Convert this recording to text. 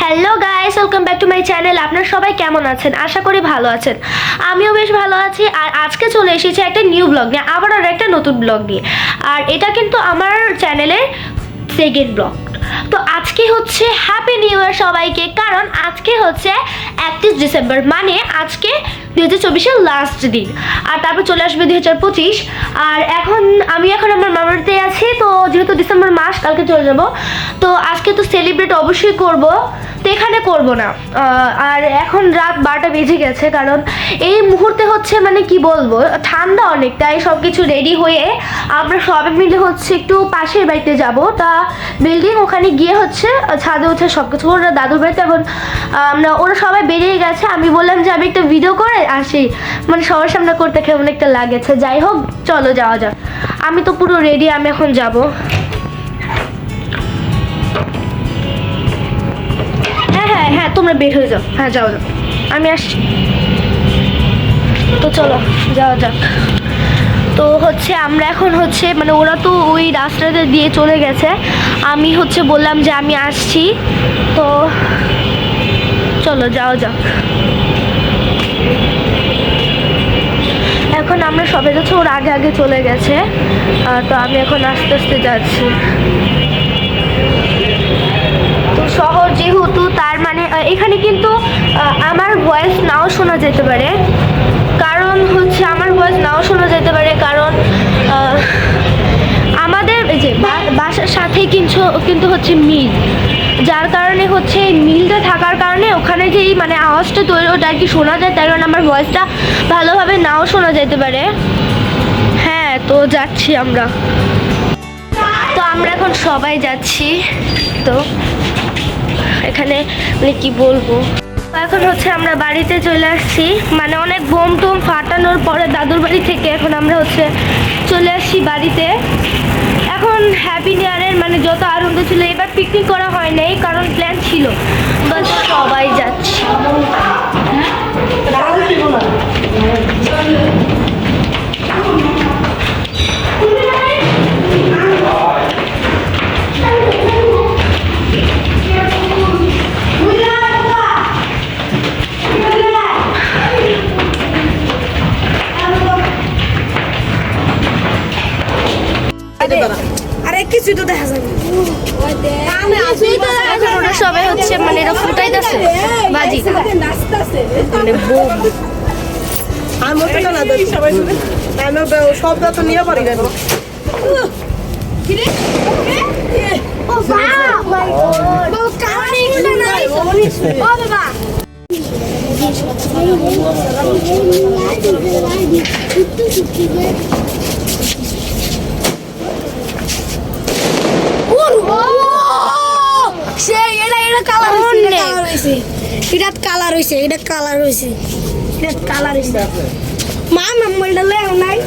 Hello guys welcome back to my channel আপনারা সবাই কেমন আছেন? আশা করি ভালো আছেন। আমিও বেশ ভালো আছি। আর আজকে চলে এসেছি একটা নিউ ব্লগ নিয়ে, আবার আর একটা নতুন ব্লগ নিয়ে। আর এটা কিন্তু আমার চ্যানেলের সেকেন্ড ব্লগ তো আজকে হচ্ছে হ্যাপি নিউ ইয়ার সবাইকে, কারণ আজকে হচ্ছে একত্রিশ ডিসেম্বর মানে আজকে দু হাজার চব্বিশের লাস্ট দিন। আর তারপর চলে আসবে দুই হাজার পঁচিশ। আর এখন আমি এখন আমার মামারতে আছি, তো যেহেতু ডিসেম্বর মাস, কালকে চলে যাব। তো আজকে তো সেলিব্রেট অবশ্যই করব, তো এখানে করব না। আর এখন রাত বারোটা বেজে গেছে, কারণ এই মুহূর্তে হচ্ছে মানে কি বলব, ঠান্ডা অনেক, তাই সব কিছু রেডি হয়ে আমরা সবাই মিলে হচ্ছে একটু পাশের বাড়িতে যাব। তা বিল্ডিং ওখানে গিয়ে হচ্ছে ছাদে উঠে সব কিছু ওরা দাদুর বাড়িতে এখন আমরা, ওরা সবাই বেরিয়ে গেছে। আমি বললাম যে আমি একটা ভিডিও করে আসি। মানে সবার সামনে করতে কেমন একটা লাগেছে। যাই হোক, চলো যাওয়া যাক। আমি তো পুরো রেডি আমি এখন যাব। হ্যাঁ হ্যাঁ হ্যাঁ তোমরা বের হয়ে যাও। হ্যাঁ যাও যাও। আমি আসছি। তো চলো, যাওয়া যাক। তো হচ্ছে আমরা এখন হচ্ছে মানে ওরা তো ওই রাস্তাতে দিয়ে চলে গেছে। আমি হচ্ছে বললাম যে আমি আসছি। তো চলো, যাওয়া যাক। আমরা সবাই যাচ্ছে, ওর আগে আগে চলে গেছে। তো আমি এখন আস্তে আস্তে যাচ্ছি। তো শহর যেহেতু, তার মানে এখানে কিন্তু আমার ভয়েস নাও শোনা যেতে পারে। কারণ হচ্ছে, আমার ভয়েস নাও শোনা যেতে পারে, কারণ আমাদের যে বাসার সাথে কিন্তু কিন্তু হচ্ছে মিল। যার কারণে হচ্ছে মিলটা থাকার যে এই মানে আওয়াজটা তৈরি ওটা আর কি শোনা যায়, তার কারণে আমার ভয়েসটা ভালোভাবে নাও শোনা যেতে পারে। হ্যাঁ তো যাচ্ছি আমরা। তো আমরা এখন সবাই যাচ্ছি। তো এখানে মানে কি বলব? এখন হচ্ছে আমরা বাড়িতে চলে আসছি। মানে অনেক বোম টোম ফাটানোর পরে দাদুর বাড়ি থেকে এখন আমরা হচ্ছে চলে আসছি বাড়িতে। এখন হ্যাপি নিয়ারের মানে যত আনন্দ ছিল, এবার পিকনিক করা হয় নাই, কারণ প্ল্যান ছিল। বাস সবাই যাচ্ছি। আরে কিছুই তো দেখা যায় ওরা সবাই হচ্ছে মানে এরা ফুটাইতেছে বাজি মানে বোম আমি তো না আমি সব তো নিয়ে পারি না সে এটা এটা কালার হইছে। এটা কালার হয়েছে এটা কালার হয়েছে এটা কালার হয়েছে মা নাম্বারটা লেও নাই।